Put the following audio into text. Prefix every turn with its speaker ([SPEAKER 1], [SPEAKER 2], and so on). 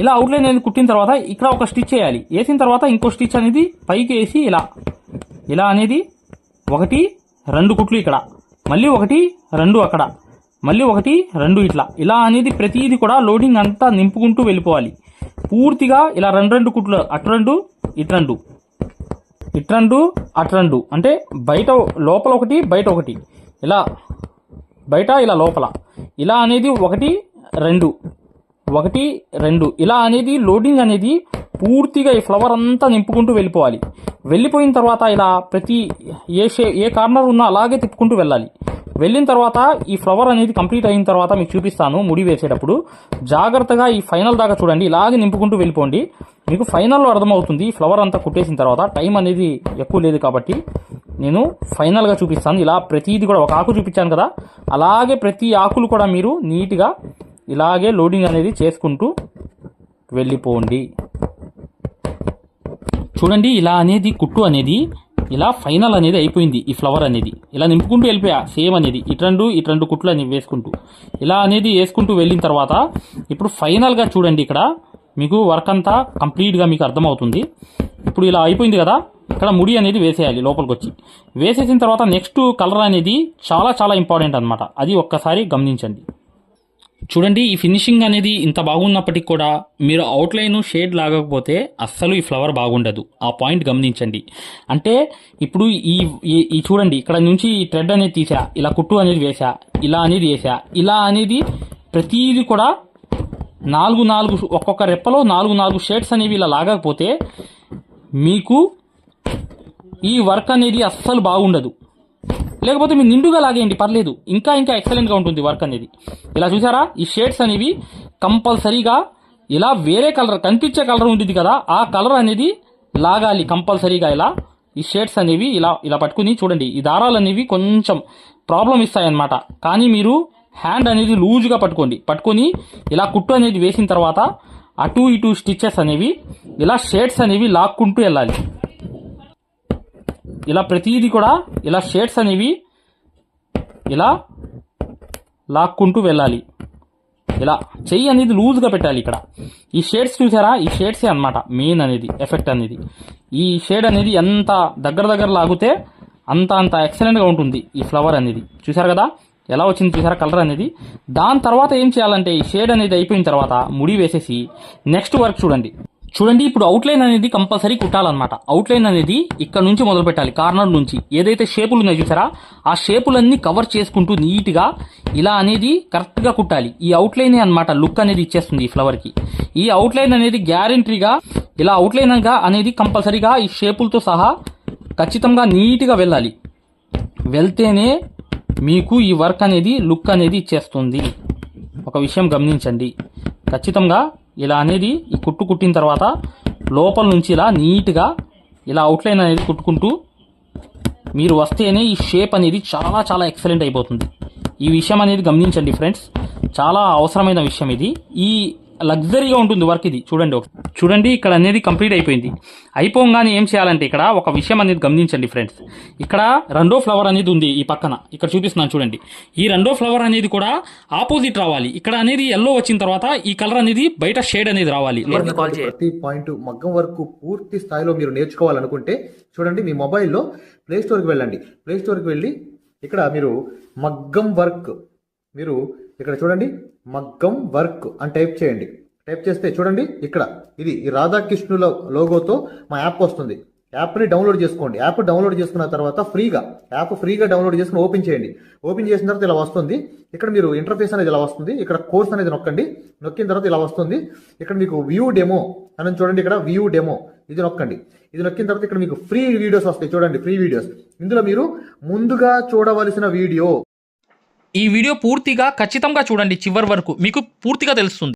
[SPEAKER 1] ఇలా అవుట్లైన్ అనేది కుట్టిన తర్వాత ఇక్కడ ఒక స్టిచ్ వేయాలి వేసిన తర్వాత ఇంకో స్టిచ్ అనేది పైకి వేసి ఇలా. ఇలా అనేది ఒకటి రెండు కుట్లు ఇక్కడ. మళ్ళీ ఒకటి రెండు అక్కడ. మళ్ళీ ఒకటి రెండు ఇట్లా. ఇలా అనేది ప్రతిదీ కూడా లోడింగ్ అంతా నింపుకుంటూ వెళ్ళిపోవాలి. పూర్తిగా ఇలా రెండు రెండు కుట్లు అటు రెండు ఇటు రెండు. ఇటు రెండు అటు రెండు. అంటే బయట లోపల ఒకటి బయట ఒకటి. ఇలా బయట ఇలా లోపల. ఇలా అనేది ఒకటి రెండు. ఒకటి రెండు. ఇలా అనేది లోడింగ్ అనేది పూర్తిగా ఈ ఫ్లవర్ అంతా నింపుకుంటూ వెళ్ళిపోవాలి. వెళ్ళిపోయిన తర్వాత ఇలా ప్రతి ఏ షే ఏ కార్నర్ ఉన్నా అలాగే తిప్పుకుంటూ వెళ్ళాలి. వెళ్ళిన తర్వాత ఈ ఫ్లవర్ అనేది కంప్లీట్ అయిన తర్వాత మీకు చూపిస్తాను ముడి వేసేటప్పుడు. జాగ్రత్తగా ఈ ఫైనల్ దాకా చూడండి. ఇలాగే నింపుకుంటూ వెళ్ళిపోండి. మీకు ఫైనల్లో అర్థమవుతుంది. ఈ ఫ్లవర్ అంతా కుట్టేసిన తర్వాత టైం అనేది ఎక్కువ లేదు కాబట్టి నేను ఫైనల్గా చూపిస్తాను. ఇలా ప్రతిది కూడా ఒక ఆకు చూపించాను కదా. అలాగే ప్రతి ఆకులు కూడా మీరు నీట్గా ఇలాగే లోడింగ్ అనేది చేసుకుంటూ వెళ్ళిపోండి. చూడండి ఇలా అనేది కుట్టు అనేది ఇలా ఫైనల్ అనేది అయిపోయింది ఈ ఫ్లవర్ అనేది. ఇలా నింపుకుంటూ వెళ్ళిపోయా సేమ్ అనేది. ఇటు రెండు ఇటు రెండు కుట్లు అని వేసుకుంటూ. ఇలా అనేది వేసుకుంటూ వెళ్ళిన తర్వాత ఇప్పుడు ఫైనల్గా చూడండి ఇక్కడ. మీకు వర్క్ అంతా కంప్లీట్గా మీకు అర్థమవుతుంది. ఇప్పుడు ఇలా అయిపోయింది కదా ఇక్కడ ముడి అనేది వేసేయాలి లోపలికి వచ్చి వేసేసిన తర్వాత నెక్స్ట్ కలర్ అనేది చాలా చాలా ఇంపార్టెంట్ అనమాట అది ఒక్కసారి గమనించండి. చూడండి ఈ ఫినిషింగ్ అనేది ఇంత బాగున్నప్పటికి కూడా మీరు అవుట్లైన్ షేడ్ లాగకపోతే అస్సలు ఈ ఫ్లవర్ బాగుండదు. ఆ పాయింట్ గమనించండి. అంటే ఇప్పుడు ఈ ఈ- చూడండి ఇక్కడ నుంచి ఈ థ్రెడ్ అనేది తీసా ఇలా కుట్టు అనేది వేసా ఇలా అనేది వేసా ఇలా అనేది ప్రతీది కూడా నాలుగు నాలుగు ఒక్కొక్క రెప్పలో నాలుగు నాలుగు షేడ్స్ అనేవి ఇలా లాగకపోతే మీకు ఈ వర్క్ అనేది అస్సలు బాగుండదు. లేకపోతే మీరు నిండుగా లాగేయండి పర్లేదు. ఇంకా ఇంకా ఎక్సలెంట్గా ఉంటుంది వర్క్ అనేది. ఇలా చూసారా? ఈ షేడ్స్ అనేవి కంపల్సరీగా ఇలా వేరే కలర్ కనిపించే కలర్ ఉంటుంది కదా ఆ కలర్ అనేది లాగాలి కంపల్సరీగా ఇలా. ఈ షేడ్స్ అనేవి ఇలా ఇలా పట్టుకుని చూడండి. ఈ దారాలు అనేవి కొంచెం ప్రాబ్లం ఇస్తాయన్నమాట. కానీ మీరు హ్యాండ్ అనేది లూజ్గా పట్టుకోండి. పట్టుకొని ఇలా కుట్టు అనేది వేసిన తర్వాత అటు ఇటు స్టిచ్చెస్ అనేవి ఇలా షేడ్స్ అనేవి లాక్కుంటూ వెళ్ళాలి. ఇలా ప్రతిదీ కూడా ఇలా షేడ్స్ అనేవి ఇలా లాక్కుంటూ వెళ్ళాలి. ఇలా చెయ్యి అనేది లూజ్గా పెట్టాలి ఇక్కడ. ఈ షేడ్స్ చూసారా? ఈ షేడ్సే అన్నమాట. మెయిన్ అనేది ఎఫెక్ట్ అనేది. ఈ షేడ్ అనేది ఎంత దగ్గర దగ్గర లాగితే అంత అంత ఎక్సలెంట్గా ఉంటుంది ఈ ఫ్లవర్ అనేది. చూసారు కదా? ఎలా వచ్చింది చూసారా? కలర్ అనేది. దాని తర్వాత ఏం చేయాలంటే ఈ షేడ్ అనేది అయిపోయిన తర్వాత ముడి వేసేసి నెక్స్ట్ వర్క్ చూడండి. చూడండి ఇప్పుడు అవుట్లైన్ అనేది కంపల్సరీ కుట్టాలన్నమాట. అవుట్లైన్ అనేది ఇక్కడ నుంచి మొదలు పెట్టాలి కార్నర్ నుంచి. ఏదైతే షేపులు ఉన్నాయో చూసారా? ఆ షేపులన్నీ కవర్ చేసుకుంటూ నీట్గా ఇలా అనేది కరెక్ట్గా కుట్టాలి. ఈ అవుట్లైన్ అనమాట లుక్ అనేది ఇచ్చేస్తుంది ఈ ఫ్లవర్కి ఈ అవుట్లైన్ అనేది గ్యారంటీగా ఇలా అవుట్లైన్ అనేది కంపల్సరీగా ఈ షేపులతో సహా ఖచ్చితంగా నీట్గా వెళ్ళాలి. వెళ్తేనే మీకు ఈ వర్క్ అనేది లుక్ అనేది ఇచ్చేస్తుంది. ఒక విషయం గమనించండి. ఖచ్చితంగా ఇలా అనేది ఈ కుట్టు కుట్టిన తర్వాత లోపల నుంచి ఇలా నీట్గా ఇలా అవుట్లైన్ అనేది కుట్టుకుంటూ మీరు వస్తేనే ఈ షేప్ అనేది చాలా చాలా ఎక్సలెంట్ అయిపోతుంది. ఈ విషయం అనేది గమనించండి ఫ్రెండ్స్ చాలా అవసరమైన విషయం ఇది. ఈ లగ్జరీగా ఉంటుంది వర్క్ ఇది. చూడండి చూడండి ఇక్కడ అనేది కంప్లీట్ అయిపోయింది. అయిపోగానే ఏం చేయాలంటే ఇక్కడ ఒక విషయం అనేది గమనించండి ఫ్రెండ్స్ ఇక్కడ రెండో ఫ్లవర్ అనేది ఉంది ఈ పక్కన. ఇక్కడ చూపిస్తున్నాను చూడండి. ఈ రెండో ఫ్లవర్ అనేది కూడా ఆపోజిట్ రావాలి. ఇక్కడ అనేది ఎల్లో వచ్చిన తర్వాత ఈ కలర్ అనేది బయట షేడ్ అనేది రావాలి.
[SPEAKER 2] ప్రతి పాయింట్ మగ్గం వరకు పూర్తి స్థాయిలో మీరు నేర్చుకోవాలనుకుంటే చూడండి మీ మొబైల్లో ప్లే స్టోర్కి వెళ్ళండి. ప్లే స్టోర్కి వెళ్ళి ఇక్కడ మీరు మగ్గం వర్క్ మీరు ఇక్కడ చూడండి మగ్గం వర్క్ అని టైప్ చేయండి. టైప్ చేస్తే చూడండి ఇక్కడ. ఇది ఈ రాధాకృష్ణుల లోగోతో మా యాప్ వస్తుంది. యాప్ని డౌన్లోడ్ చేసుకోండి. యాప్ డౌన్లోడ్ చేసుకున్న తర్వాత ఫ్రీగా యాప్ ఫ్రీగా డౌన్లోడ్ చేసుకుని ఓపెన్ చేయండి. ఓపెన్ చేసిన తర్వాత ఇలా వస్తుంది. ఇక్కడ మీరు ఇంటర్ఫేస్ అనేది ఇలా వస్తుంది. ఇక్కడ కోర్స్ అనేది నొక్కండి. నొక్కిన తర్వాత ఇలా వస్తుంది. ఇక్కడ మీకు వ్యూ డెమో అని చూడండి. ఇక్కడ వ్యూ డెమో. ఇది నొక్కండి. ఇది నొక్కిన తర్వాత ఇక్కడ మీకు ఫ్రీ వీడియోస్ వస్తాయి. చూడండి ఫ్రీ వీడియోస్. ఇందులో మీరు ముందుగా చూడవలసిన వీడియో
[SPEAKER 1] ఈ వీడియో పూర్తిగా ఖచ్చితంగా చూడండి చివరి వరకు. మీకు పూర్తిగా తెలుస్తుంది.